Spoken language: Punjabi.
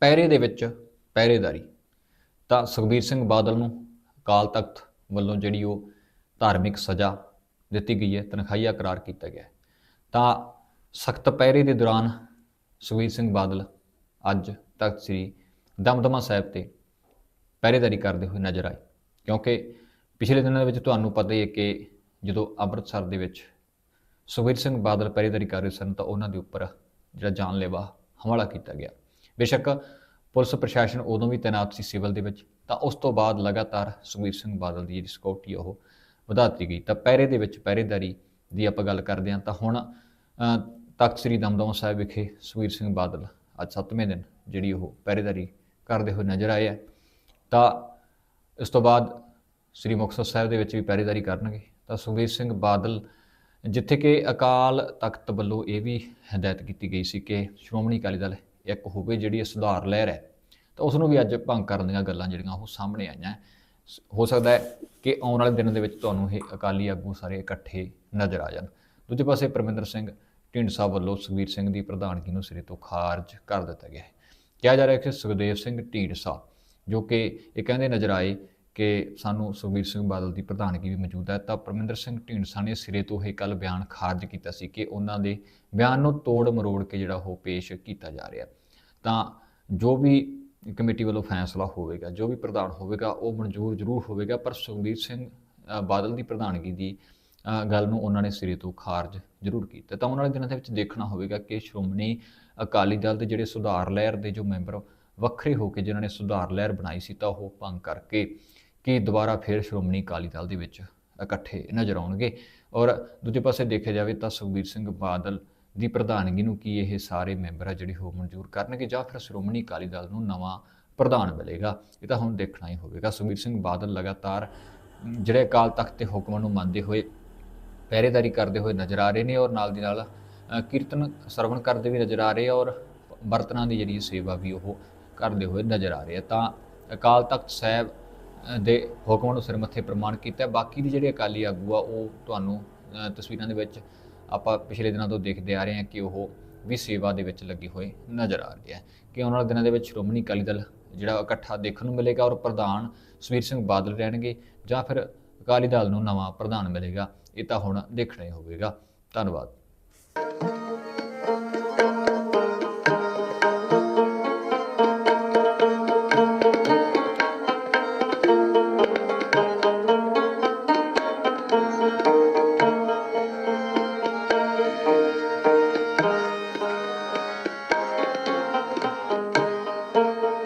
ਪਹਿਰੇ ਦੇ ਵਿੱਚ ਪਹਿਰੇਦਾਰੀ। ਤਾਂ ਸੁਖਬੀਰ ਸਿੰਘ ਬਾਦਲ ਨੂੰ ਅਕਾਲ ਤਖਤ ਵੱਲੋਂ ਜਿਹੜੀ ਉਹ ਧਾਰਮਿਕ ਸਜ਼ਾ ਦਿੱਤੀ ਗਈ ਹੈ, ਤਨਖਾਹੀਆ ਕਰਾਰ ਕੀਤਾ ਗਿਆ ਤਾਂ ਸਖਤ ਪਹਿਰੇ ਦੇ ਦੌਰਾਨ ਸੁਖਬੀਰ ਸਿੰਘ ਬਾਦਲ ਅੱਜ ਤਖਤ ਸ੍ਰੀ ਦਮਦਮਾ ਸਾਹਿਬ ਤੇ ਪਹਿਰੇਦਾਰੀ ਕਰਦੇ ਹੋਏ ਨਜ਼ਰ ਆਏ। ਕਿਉਂਕਿ ਪਿਛਲੇ ਦਿਨਾਂ ਦੇ ਵਿੱਚ ਤੁਹਾਨੂੰ ਪਤਾ ਹੀ ਹੈ ਕਿ ਜਦੋਂ ਅੰਮ੍ਰਿਤਸਰ ਦੇ ਵਿੱਚ ਸੁਖਬੀਰ ਸਿੰਘ ਬਾਦਲ ਪਹਿਰੇਦਾਰੀ ਕਰ ਰਹੇ ਸਨ, ਤਾਂ ਉਹਨਾਂ ਦੇ ਉੱਪਰ ਜਿਹੜਾ ਜਾਨਲੇਵਾ ਹਮਲਾ ਕੀਤਾ ਗਿਆ। ਬੇਸ਼ੱਕ ਪੁਲਿਸ ਪ੍ਰਸ਼ਾਸਨ ਉਦੋਂ ਵੀ ਤੈਨਾਤ ਸੀ ਸਿਵਲ ਦੇ ਵਿੱਚ, ਤਾਂ ਉਸ ਤੋਂ ਬਾਅਦ ਲਗਾਤਾਰ ਸੁਖਬੀਰ ਸਿੰਘ ਬਾਦਲ ਦੀ ਜਿਹੜੀ ਸਿਕਿਉਰਿਟੀ ਉਹ ਵਧਾਤੀ ਗਈ। ਤਾਂ ਪਹਿਰੇ ਦੇ ਵਿੱਚ ਪਹਿਰੇਦਾਰੀ ਦੀ ਆਪਾਂ ਗੱਲ ਕਰਦੇ ਹਾਂ, ਤਾਂ ਹੁਣ ਤਖਤ ਸ੍ਰੀ ਦਮਦਮਾ ਸਾਹਿਬ ਵਿਖੇ ਸੁਖਬੀਰ ਸਿੰਘ ਬਾਦਲ ਅੱਜ 7ਵੇਂ ਦਿਨ ਜਿਹੜੀ ਉਹ ਪਹਿਰੇਦਾਰੀ ਕਰਦੇ ਹੋਏ ਨਜ਼ਰ ਆਏ ਹੈ ਤਾਂ ਇਸ ਤੋਂ ਬਾਅਦ ਸ੍ਰੀ ਮੁਕਤਸਰ ਸਾਹਿਬ ਦੇ ਵਿੱਚ ਵੀ ਪਹਿਰੇਦਾਰੀ ਕਰਨਗੇ। ਤਾਂ ਸੁਖਬੀਰ ਸਿੰਘ ਬਾਦਲ ਜਿੱਥੇ ਕਿ ਅਕਾਲ ਤਖਤ ਵੱਲੋਂ ਇਹ ਵੀ ਹਦਾਇਤ ਕੀਤੀ ਗਈ ਸੀ ਕਿ ਸ਼੍ਰੋਮਣੀ ਅਕਾਲੀ ਦਲ ਇੱਕ ਹੋਵੇ ਜਿਹੜੀ ਇਹ ਸੁਧਾਰ ਲਹਿਰ ਹੈ, ਤਾਂ ਉਸ ਨੂੰ ਵੀ ਅੱਜ ਭੰਗ ਕਰਨ ਦੀਆਂ ਗੱਲਾਂ ਜਿਹੜੀਆਂ ਉਹ ਸਾਹਮਣੇ ਆਈਆਂ। ਸ- ਹੋ ਸਕਦਾ ਹੈ ਕਿ ਆਉਣ ਵਾਲੇ ਦਿਨਾਂ ਦੇ ਵਿੱਚ ਤੁਹਾਨੂੰ ਇਹ ਅਕਾਲੀ ਆਗੂ ਸਾਰੇ ਇਕੱਠੇ ਨਜ਼ਰ ਆ ਜਾਣ। ਦੂਜੇ ਪਾਸੇ ਪਰਮਿੰਦਰ ਸਿੰਘ ਢਿੰਡਸਾ ਵੱਲੋਂ ਸੁਖਬੀਰ ਸਿੰਘ ਦੀ ਪ੍ਰਧਾਨਗੀ ਨੂੰ ਸਿਰੇ ਤੋਂ ਖਾਰਜ ਕਰ ਦਿੱਤਾ ਗਿਆ ਹੈ। ਕਿਹਾ ਜਾ ਰਿਹਾ ਹੈ ਕਿ ਸੁਖਦੇਵ ਸਿੰਘ ਢੀਂਡਸਾ ਜੋ ਕਿ ਇਹ ਕਹਿੰਦੇ ਨਜ਼ਰ ਆਏ ਕਿ ਸਾਨੂੰ ਸੁਖਬੀਰ ਸਿੰਘ ਬਾਦਲ ਦੀ ਪ੍ਰਧਾਨਗੀ ਵੀ ਮੌਜੂਦ ਹੈ। ਤਾਂ ਪਰਮਿੰਦਰ ਸਿੰਘ ਢੀਂਡਸਾ ਨੇ ਸਿਰੇ ਤੋਂ ਇਹ ਕੱਲ ਬਿਆਨ ਖਾਰਜ ਕੀਤਾ ਸੀ ਕਿ ਉਹਨਾਂ ਦੇ ਬਿਆਨ ਨੂੰ ਤੋੜ ਮਰੋੜ ਕੇ ਜਿਹੜਾ ਉਹ ਪੇਸ਼ ਕੀਤਾ ਜਾ ਰਿਹਾ। ਤਾਂ ਜੋ ਵੀ ਕਮੇਟੀ ਵੱਲੋਂ ਫੈਸਲਾ ਹੋਵੇਗਾ, ਜੋ ਵੀ ਪ੍ਰਧਾਨ ਹੋਵੇਗਾ, ਉਹ ਮਨਜ਼ੂਰ ਜ਼ਰੂਰ ਹੋਵੇਗਾ। ਪਰ ਸੁਖਬੀਰ ਸਿੰਘ ਬਾਦਲ ਦੀ ਪ੍ਰਧਾਨਗੀ ਦੀ ਗੱਲ ਨੂੰ ਉਹਨਾਂ ਨੇ ਸਿਰੇ ਤੋਂ ਖਾਰਜ ਜ਼ਰੂਰ ਕੀਤਾ। ਤਾਂ ਉਹਨਾਂ ਵਾਲੇ ਦਿਨਾਂ ਦੇ ਵਿੱਚ ਦੇਖਣਾ ਹੋਵੇਗਾ ਕਿ ਸ਼੍ਰੋਮਣੀ ਅਕਾਲੀ ਦਲ ਦੇ ਜਿਹੜੇ ਸੁਧਾਰ ਲਹਿਰ ਦੇ ਜੋ ਮੈਂਬਰ ਵੱਖਰੇ ਹੋ ਕੇ ਜਿਨ੍ਹਾਂ ਨੇ ਸੁਧਾਰ ਲਹਿਰ ਬਣਾਈ ਸੀ, ਤਾਂ ਉਹ ਭੰਗ ਕਰਕੇ ਕਿ ਦੁਬਾਰਾ ਫਿਰ ਸ਼੍ਰੋਮਣੀ ਅਕਾਲੀ ਦਲ ਦੇ ਵਿੱਚ ਇਕੱਠੇ ਨਜ਼ਰ ਆਉਣਗੇ। ਔਰ ਦੂਜੇ ਪਾਸੇ ਦੇਖਿਆ ਜਾਵੇ ਤਾਂ ਸੁਖਬੀਰ ਸਿੰਘ ਬਾਦਲ ਦੀ ਪ੍ਰਧਾਨਗੀ ਨੂੰ ਕੀ ਇਹ ਸਾਰੇ ਮੈਂਬਰ ਆ ਜਿਹੜੇ ਉਹ ਮਨਜ਼ੂਰ ਕਰਨਗੇ ਜਾਂ ਫਿਰ ਸ਼੍ਰੋਮਣੀ ਅਕਾਲੀ ਦਲ ਨੂੰ ਨਵਾਂ ਪ੍ਰਧਾਨ ਮਿਲੇਗਾ? ਇਹ ਤਾਂ ਹੁਣ ਦੇਖਣਾ ਹੀ ਹੋਵੇਗਾ। ਸੁਖਬੀਰ ਸਿੰਘ ਬਾਦਲ ਲਗਾਤਾਰ ਜਿਹੜੇ ਅਕਾਲ ਤਖਤ ਦੇ ਹੁਕਮਾਂ ਨੂੰ ਮੰਨਦੇ ਹੋਏ ਪਹਿਰੇਦਾਰੀ ਕਰਦੇ ਹੋਏ ਨਜ਼ਰ ਆ ਰਹੇ ਨੇ ਔਰ ਨਾਲ ਦੀ ਨਾਲ ਕੀਰਤਨ ਸਰਵਣ ਕਰਦੇ ਵੀ ਨਜ਼ਰ ਆ ਰਹੇ ਆ ਔਰ ਬਰਤਨਾਂ ਦੀ ਜਿਹੜੀ ਸੇਵਾ ਵੀ ਉਹ ਕਰਦੇ ਹੋਏ ਨਜ਼ਰ ਆ ਰਹੇ ਆ। ਤਾਂ ਅਕਾਲ ਤਖਤ ਸਾਹਿਬ ਦੇ ਹੁਕਮਾਂ ਨੂੰ ਸਿਰ ਮੱਥੇ ਪ੍ਰਮਾਣ ਕੀਤਾ ਬਾਕੀ ਦੀ ਜਿਹੜੇ ਅਕਾਲੀ ਆਗੂ ਆ, ਉਹ ਤੁਹਾਨੂੰ ਤਸਵੀਰਾਂ ਦੇ ਵਿੱਚ ਆਪਾਂ ਪਿਛਲੇ ਦਿਨਾਂ ਤੋਂ ਦੇਖਦੇ ਆ ਰਹੇ ਹਾਂ ਕਿ ਉਹ ਵੀ ਸੇਵਾ ਦੇ ਵਿੱਚ ਲੱਗੇ ਹੋਏ ਨਜ਼ਰ ਆ ਰਹੇ ਆ। ਕਿ ਆਉਣ ਵਾਲੇ ਦਿਨਾਂ ਦੇ ਵਿੱਚ ਸ਼੍ਰੋਮਣੀ ਅਕਾਲੀ ਦਲ ਜਿਹੜਾ ਇਕੱਠਾ ਦੇਖਣ ਨੂੰ ਮਿਲੇਗਾ ਔਰ ਪ੍ਰਧਾਨ ਸੁਖਬੀਰ ਸਿੰਘ ਬਾਦਲ ਰਹਿਣਗੇ ਜਾਂ ਫਿਰ ਅਕਾਲੀ ਦਲ ਨੂੰ ਨਵਾਂ ਪ੍ਰਧਾਨ ਮਿਲੇਗਾ, ਇਹ ਤਾਂ ਹੁਣ ਦੇਖਣਾ ਹੀ ਹੋਵੇਗਾ। ਧੰਨਵਾਦ।